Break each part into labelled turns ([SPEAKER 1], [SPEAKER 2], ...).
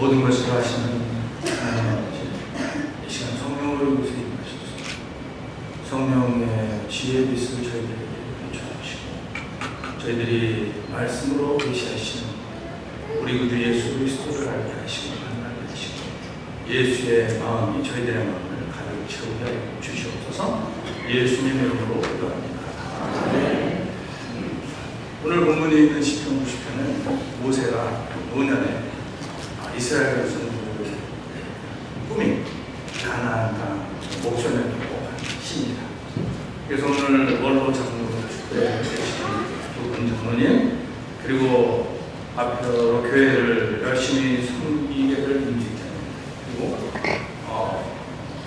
[SPEAKER 1] 모든 것을 하시는 하나님 아버지 이 시간 성령으로 이곳에 임하셔서 성령의 지혜 빛을 저희들에게 비춰주시고 저희들이 말씀으로 계시하시는 우리 구주 예수 그리스도를 알게 하시고 만나게 하시고 예수의 마음이 저희들의 마음을 가득 채우게 주시옵소서. 예수님의 이름으로 기도합니다. 오늘 본문에 있는 시편 90편은 모세가 노년에 이스라엘 백성들을 꾸민 가나안 땅 목전에 두고 한 시입니다. 그래서 오늘 원로 축도해 주신 두분 장로님 그리고 앞으로 교회를 열심히 섬기게 될 임직자님 그리고 어,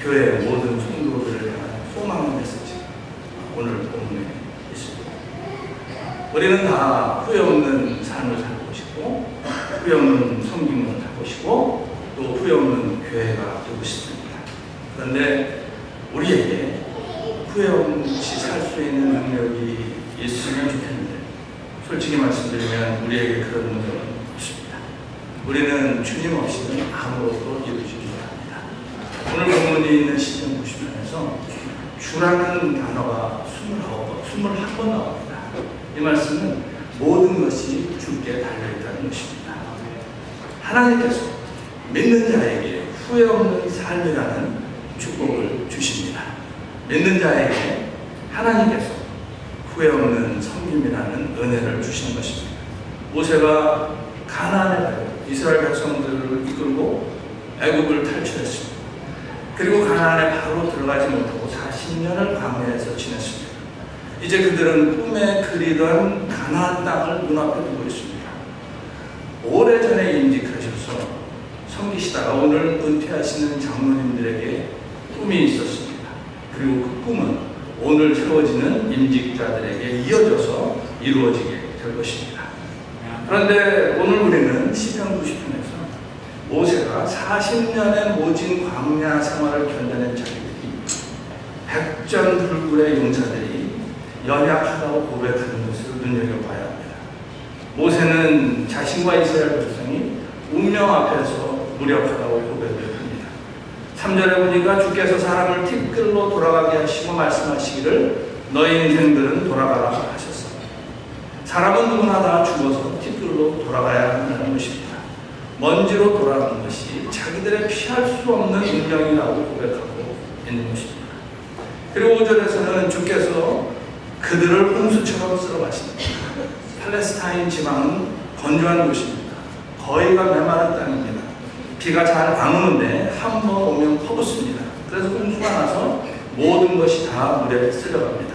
[SPEAKER 1] 교회 모든 성도들을 향한 소망의 메시지 오늘 본문에 있습니다. 우리는 다 후회 없는 삶을 살고 싶고 후회 없는 섬김을 싶고 또 후회 없는 교회가 되고 싶습니다. 그런데 우리에게 후회 없이 살 수 있는 능력이 있으면 좋겠는데 솔직히 말씀드리면 우리에게 그런 능력은 없습니다. 우리는 주님 없이는 아무것도 이루지 못합니다. 오늘 본문에 있는 시편 90편에서 주라는 단어가 29번, 21번 나옵니다. 이 말씀은 모든 것이 주께 달려있다는 것입니다. 하나님께서 믿는 자에게 후회 없는 삶이라는 축복을 주십니다. 믿는 자에게 하나님께서 후회 없는 섬김이라는 은혜를 주시는 것입니다. 모세가 가나안에. 이스라엘 백성들을 이끌고 애굽을 탈출했습니다. 그리고 가나안에 바로 들어가지 못하고 40년을 광야에서 지냈습니다. 이제 그들은 꿈에 그리던 가나안 땅을 눈앞에 두고 있습니다. 오래전에 임직하셔서 섬기시다가 오늘 은퇴하시는 장로님들에게 꿈이 있었습니다. 그리고 그 꿈은 오늘 세워지는 임직자들에게 이어져서 이루어지게 될 것입니다. 그런데 오늘 우리는 시편 90편에서 모세가 40년의 모진 광야 생활을 견뎌낸 자기들이 백전불굴의 용사들이 연약하다고 고백하는 것을 눈여겨봐야 합니다. 모세는 자신과 이스라엘 백성이 운명 앞에서 무력하다고 고백을 합니다. 3절에 보니까 주께서 사람을 티끌로 돌아가게 하시고 말씀하시기를 너희 인생들은 돌아가라 하셨어. 사람은 누구나 다 죽어서 티끌로 돌아가야 한다는 것입니다. 먼지로 돌아가는 것이 자기들의 피할 수 없는 운명이라고 고백하고 있는 것입니다. 그리고 5절에서는 주께서 그들을 홍수처럼 쓸어 가신다. 팔레스타인 지방은 건조한 곳입니다. 거의가 메마른 땅입니다. 비가 잘 안 오는데 한 번 오면 퍼붓습니다. 그래서 홍수가 나서 모든 것이 다 물에 쓸려갑니다.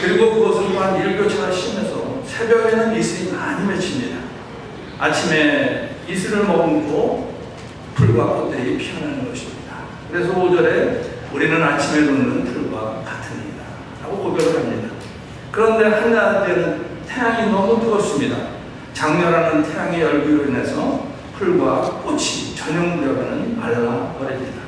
[SPEAKER 1] 그리고 그것은 또한 일교차가 심해서 새벽에는 이슬이 많이 맺힙니다. 아침에 이슬을 머금고 풀과 꽃들이 피어나는 것입니다. 그래서 5절에 우리는 아침에 놓는 풀과 같으니라 라고 고백을 합니다. 그런데 한낮에는 태양이 너무 뜨겁습니다. 장렬하는 태양의 열기로 인해서 풀과 꽃이 저녁 무렵에는 말라 버립니다.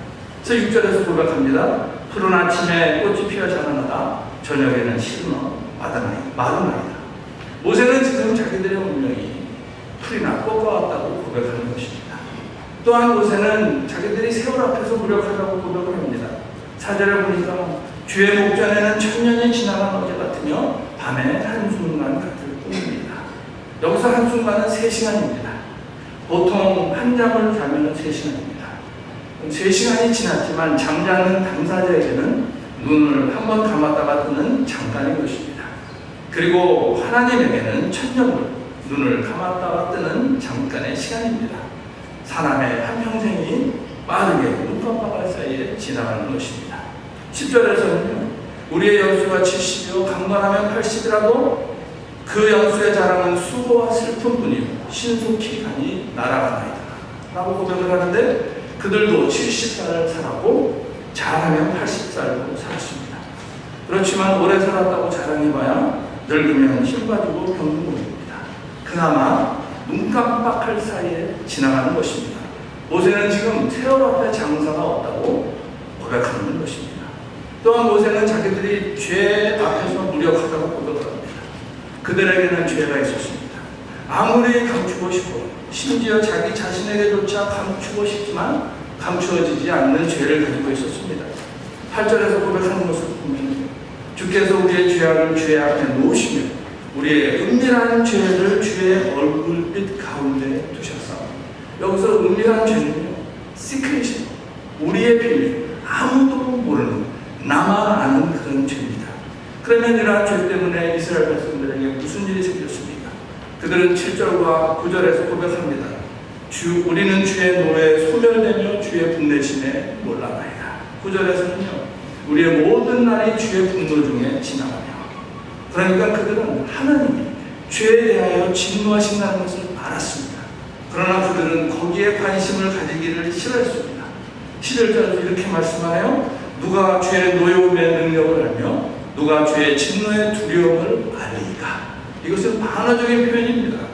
[SPEAKER 1] 그래서 6절에서 고백합니다. 푸른 아침에 꽃이 피어 자라나다 저녁에는 시드너 마다나이 마르나이다. 모세는 지금 자기들의 운명이 풀이나 꽃과 같다고 고백하는 것입니다. 또한 모세는 자기들이 세월 앞에서 무력하다고 고백을 합니다. 사절에 보니까 주의 목전에는 천년이 지나간 어제 같으며 밤에 한순간 같을 뿐입니다. 여기서 한순간은 3시간입니다. 보통 한 잠을 자면 3시간입니다. 3시간이 지났지만 잠자는 당사자에게는 눈을 한 번 감았다가 뜨는 잠깐인 것입니다. 그리고 하나님에게는 천년을 눈을 감았다가 뜨는 잠깐의 시간입니다. 사람의 한평생이 빠르게 눈깜빡할 사이에 지나가는 것입니다. 10절에서는요, 우리의 연수가 70이요, 강건하면 80이라도 그 연수의 자랑은 수고와 슬픔뿐이요, 신속히 가니 날아가나이다. 라고 고백을 하는데, 그들도 70살을 살았고, 잘하면 80살도 살았습니다. 그렇지만 오래 살았다고 자랑해봐야 늙으면 힘 빠지고 병든 것입니다. 그나마 눈 깜빡할 사이에 지나가는 것입니다. 모세는 지금 세월 앞에 장사가 없다고 고백하는 것입니다. 또한 모세는 자기들이 죄 앞에서 무력하다고 고백을 합니다. 그들에게는 죄가 있었습니다. 아무리 감추고 싶어 심지어 자기 자신에게조차 감추고 싶지만 감추어지지 않는 죄를 가지고 있었습니다. 8절에서 고백하는 것을 보면 주께서 우리의 죄악을 주의 앞에 놓으시며 우리의 은밀한 죄를 주의 얼굴빛 가운데 두셨사. 여기서 은밀한 죄는요, 시크릿이 우리의 비밀, 아무도 모르는 나만 아는 그런 죄입니다. 그러면 이러한 죄 때문에 이스라엘 백성들에게 무슨 일이 생겼습니까? 그들은 7절과 9절에서 고백합니다. 주, 우리는 주의 노에 소멸되며 주의 분내심에 놀라나이다. 9절에서는요, 우리의 모든 날이 주의 분노 중에 지나가며. 그러니까 그들은 하나님이 죄에 대하여 진노하신다는 것을 알았습니다. 그러나 그들은 거기에 관심을 가지기를 싫어했습니다. 11절에서 이렇게 말씀하여 누가 죄의 노여움의 능력을 알며 누가 죄의 진노의 두려움을 알리까. 이것은 반어적인 표현입니다.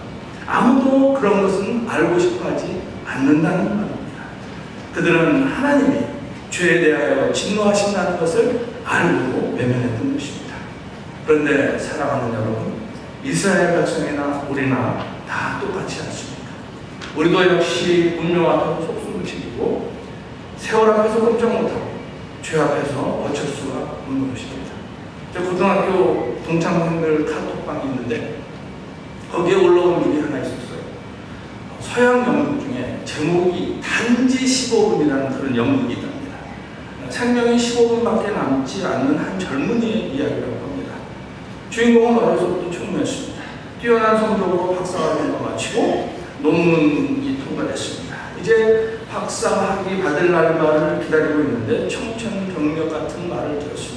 [SPEAKER 1] 아무도 그런 것은 알고 싶어 하지 않는다는 말입니다. 그들은 하나님이 죄에 대하여 진노하신다는 것을 알고 외면했던 것입니다. 그런데 사랑하는 여러분, 이스라엘 백성이나 우리나 다 똑같지 않습니까? 우리도 역시 운명 앞에서 속수를 지키고 세월 앞에서 꼼짝 못하고 죄 앞에서 어쩔 수가 없는 것입니다. 저 고등학교 동창생들 카톡방이 있는데 거기에 올라온 일이 하나 있었어요. 서양 연극 중에 제목이 단지 15분이라는 그런 연극이 있답니다. 생명이 15분밖에 남지 않는 한 젊은이의 이야기라고 합니다. 주인공은 어려서부터 총무였습니다. 뛰어난 성적으로 박사학위를 마치고 논문이 통과됐습니다. 이제 박사학위 받을 날만을 기다리고 있는데 청천벽력 같은 말을 들었습니다.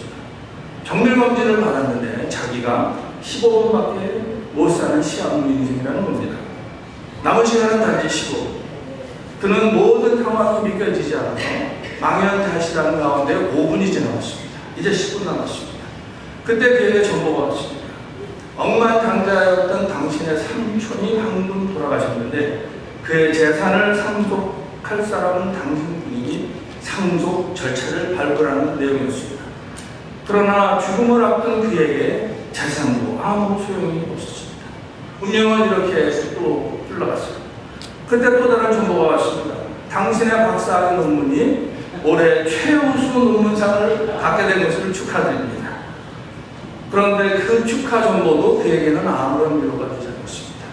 [SPEAKER 1] 정밀검진을 받았는데 자기가 15분밖에 못 사는 시한부 인생이라는 겁니다. 남은 시간은 단지 15분. 그는 모든 상황이 믿겨지지 않아서 망연자실한 가운데 5분이 지나갔습니다. 이제 10분 남았습니다. 그때 그에게 정보가 왔습니다. 억만장자였던 당신의 삼촌이 방금 돌아가셨는데 그의 재산을 상속할 사람은 당신뿐이니 상속 절차를 밟으라는 내용이었습니다. 그러나 죽음을 앞둔 그에게 재산도 아무 소용이 없었습니다. 운명은 이렇게 또 흘러갔어요. 그때 또 다른 정보가 왔습니다. 당신의 박사학위 논문이 올해 최우수 논문상을 갖게 된 것을 축하드립니다. 그런데 그 축하 정보도 그에게는 아무런 위로가 되지 않았습니다.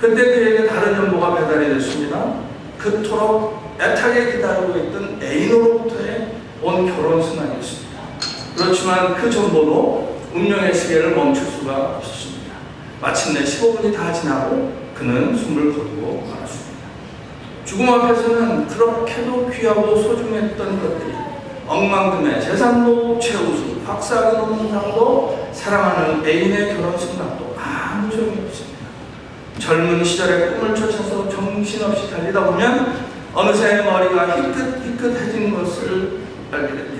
[SPEAKER 1] 그때 그에게 다른 정보가 배달이 됐습니다. 그토록 애타게 기다리고 있던 애인으로부터의 온 결혼 순환이었습니다. 그렇지만 그 정보도 운명의 시계를 멈출 수가 없었습니다. 마침내 15분이 다 지나고 그는 숨을 거두고 말았습니다. 죽음 앞에서는 그렇게도 귀하고 소중했던 것들이 억만금의 재산도 최우수, 박사학위 논문상도 사랑하는 애인의 결혼 생각도 아무 소용이 없습니다. 젊은 시절의 꿈을 쫓아서 정신없이 달리다 보면 어느새 머리가 희끗희끗해진 것을 알게 됩니다.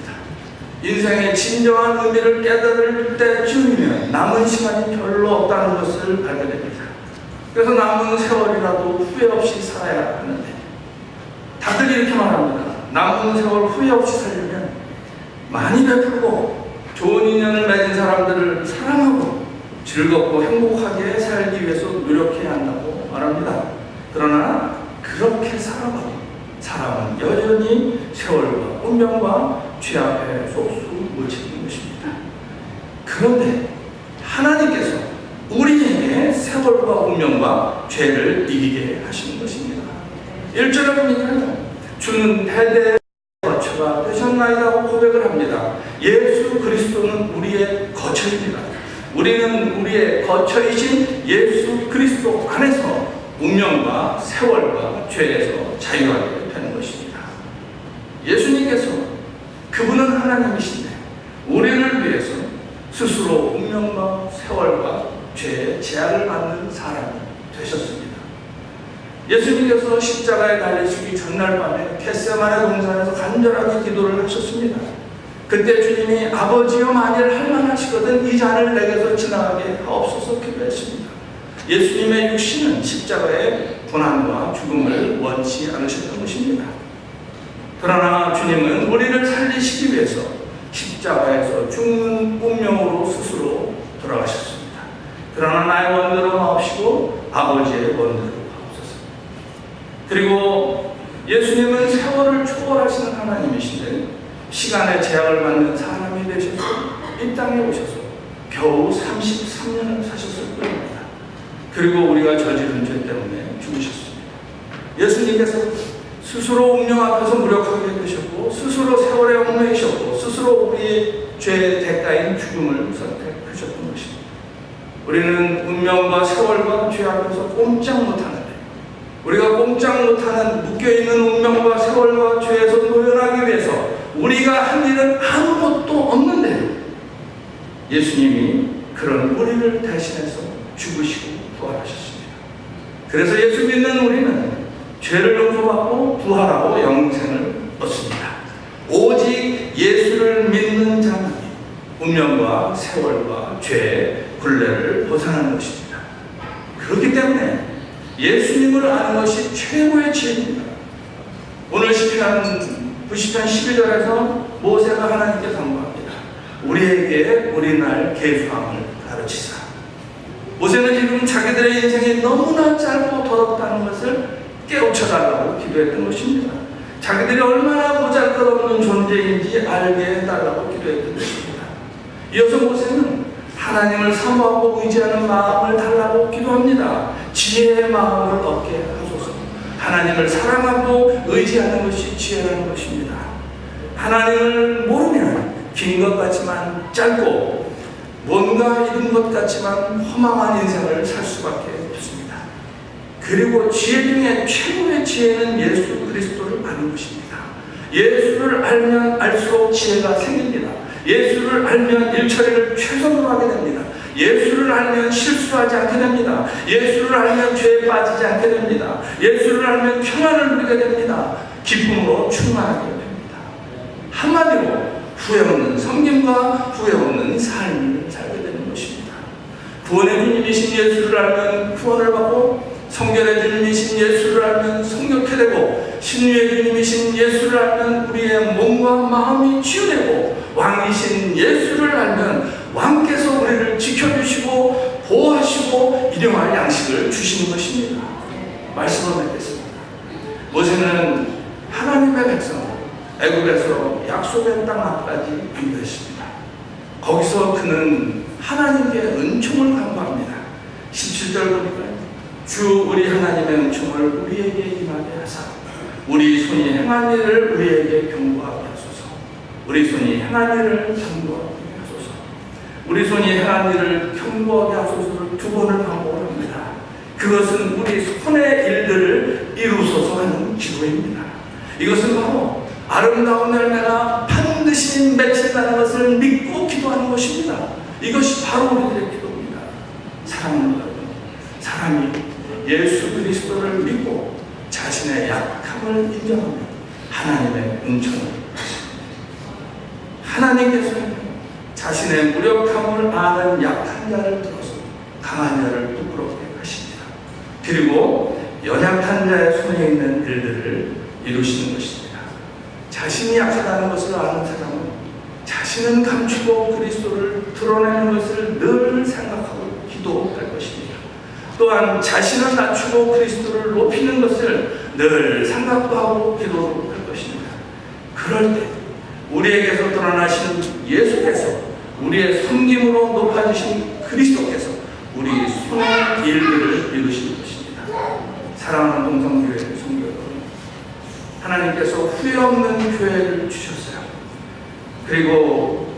[SPEAKER 1] 인생의 진정한 의미를 깨달을 때쯤이면 남은 시간이 별로 없다는 것을 알게 됩니다. 그래서 남은 세월이라도 후회 없이 살아야 하는데 다들 이렇게 말합니다. 남은 세월 후회 없이 살려면 많이 베풀고 좋은 인연을 맺은 사람들을 사랑하고 즐겁고 행복하게 살기 위해서 노력해야 한다고 말합니다. 그러나 그렇게 살아가도 사람은 여전히 세월과 운명과 죄 앞에 속수 무치는 것입니다. 그런데 하나님께서 우리에게 세월과 운명과 죄를 이기게 하시는 것입니다. 1절에 보니까 주는 대대 거처가 되셨나이다고 고백을 합니다. 예수 그리스도는 우리의 거처입니다. 우리는 우리의 거처이신 예수 그리스도 안에서 운명과 세월과 죄에서 자유하게 되는 것입니다. 예수님께서 그분은 하나님이신데 우리를 위해서 스스로 운명과 세월과 죄의 제약을 받는 사람이 되셨습니다. 예수님께서 십자가에 달리시기 전날 밤에 겟세마네 동산에서 간절하게 기도를 하셨습니다. 그때 주님이 아버지여 만일 할만하시거든 이 잔을 내게서 지나가게 하옵소서 기도했습니다. 예수님의 육신은 십자가의 고난과 죽음을 원치 않으셨던 것입니다. 그러나 주님은 우리를 십자가에서 죽는 운명으로 스스로 돌아가셨습니다. 그러나 나의 원대로 마옵시고 아버지의 원대로 하옵소서. 그리고 예수님은 세월을 초월하시는 하나님이신데 시간의 제약을 받는 사람이 되셔서 이 땅에 오셔서 겨우 33년을 사셨을 뿐입니다. 그리고 우리가 저지른 죄 때문에 죽으셨습니다. 예수님께서 스스로 운명 앞에서 무력하게 되셨고 스스로 세월에 얽매이셨고 스스로 우리의 죄의 대가인 죽음을 선택하셨던 것입니다. 우리는 운명과 세월과 죄 앞에서 꼼짝 못하는데 우리가 꼼짝 못하는 묶여있는 운명과 세월과 죄에서 노연하기 위해서 우리가 한 일은 아무것도 없는데 예수님이 그런 우리를 대신해서 죽으시고 부활하셨습니다. 그래서 예수 믿는 우리는 죄를 용서받고 부활하고 영생을 얻습니다. 오직 예수를 믿는 자만이 운명과 세월과 죄의 굴레를 벗어나는 것입니다. 그렇기 때문에 예수님을 아는 것이 최고의 지혜입니다. 오늘 시편 90편 12절에서 모세가 하나님께 간구합니다. 우리에게 우리날 계수함을 가르치사. 모세는 지금 자기들의 인생이 너무나 짧고 더럽다는 것을 깨우쳐달라고 기도했던 것입니다. 자기들이 얼마나 보잘것없는 존재인지 알게 해달라고 기도했던 것입니다. 이어서 모세는 하나님을 사모하고 의지하는 마음을 달라고 기도합니다. 지혜의 마음을 얻게 하소서. 하나님을 사랑하고 의지하는 것이 지혜라는 것입니다. 하나님을 모르면 긴 것 같지만 짧고 뭔가 이룬 것 같지만 허망한 인생을 살 수밖에 없습니다. 그리고 지혜 중에 최고의 지혜는 예수 그리스도를 아는 것입니다. 예수를 알면 알수록 지혜가 생깁니다. 예수를 알면 일처리를 최선으로 하게 됩니다. 예수를 알면 실수하지 않게 됩니다. 예수를 알면 죄에 빠지지 않게 됩니다. 예수를 알면 평안을 누리게 됩니다. 기쁨으로 충만하게 됩니다. 한마디로 후회 없는 성김과 후회 없는 삶을 살게 되는 것입니다. 구원의 주님이신 예수를 알면 구원을 받고 성결의 주님이신 예수를 알면 성결케 되고 신유의 주님이신 예수를 알면 우리의 몸과 마음이 치유되고 왕이신 예수를 알면 왕께서 우리를 지켜주시고 보호하시고 일용할 양식을 주시는 것입니다. 말씀을 맺겠습니다. 모세는 하나님의 백성 애굽에서 약속의 땅 앞까지 인도했습니다. 거기서 그는 하나님께 은총을 간구합니다. 17절 보니까 주 우리 하나님의 은총을 우리에게 임하게 하사 우리 손이 행한 일을 우리에게 경고하게 하소서 우리 손이 행한 일을 경고하게 하소서 우리 손이 행한 일을 경고하게 하소서를 두 번을 반복을 합니다. 그것은 우리 손의 일들을 이루소서 하는 기도입니다. 이것은 바로 아름다운 열매가 반드시 맺힌다는 것을 믿고 기도하는 것입니다. 이것이 바로 우리들의 기도입니다. 사랑하는 여러분, 사람이 예수 그리스도를 믿고 자신의 약 함을 인정하며 하나님의 은총을. 하나님께서 자신의 무력함을 아는 약한 자를 들어서 강한 자를 부끄럽게 하십니다. 그리고 연약한 자의 손에 있는 일들을 이루시는 것입니다. 자신이 약하다는 것을 아는 사람은 자신은 감추고 그리스도를 드러내는 것을 늘 생각하고 기도할 것입니다. 또한 자신을 낮추고 그리스도를 높이는 것을 늘 생각도 하고 기도도 할 것입니다. 그럴 때 우리에게서 드러나신 예수께서 우리의 섬김으로 높아지신 그리스도께서 우리 손의 일들을 이루시는 것입니다. 사랑하는 동성교회 성도 여러분, 하나님께서 후회 없는 교회를 주셨어요. 그리고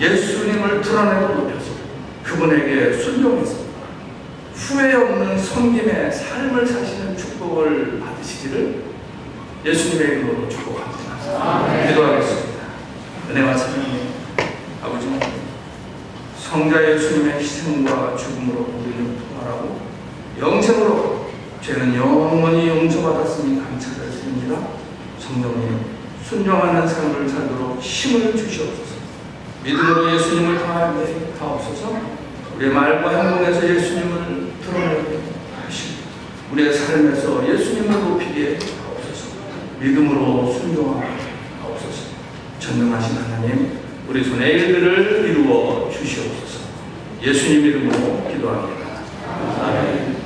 [SPEAKER 1] 예수님을 드러내고 높여서 그분에게 순종해서 후회 없는 섬김의 삶을 사시는 축복을 받으시기를 예수님의 이름으로 축복합니다. 기도하겠습니다. 은혜와 사랑의 아버지 성자 예수님의 희생과 죽음으로 우리를 부활하고 영생으로 죄는 영원히 용서받았으니 감사를 드립니다. 성령님 순종하는 삶을 살도록 힘을 주시옵소서. 믿음으로 예수님을 다하게 하옵소서. 우리의 말과 행동에서 예수님을 드러내게 우리의 삶에서 예수님을 높이게 하옵소서. 믿음으로 순종하게 하옵소서. 전능하신 하나님, 우리 손의 일들을 이루어 주시옵소서. 예수님 이름으로 기도합니다. 아멘.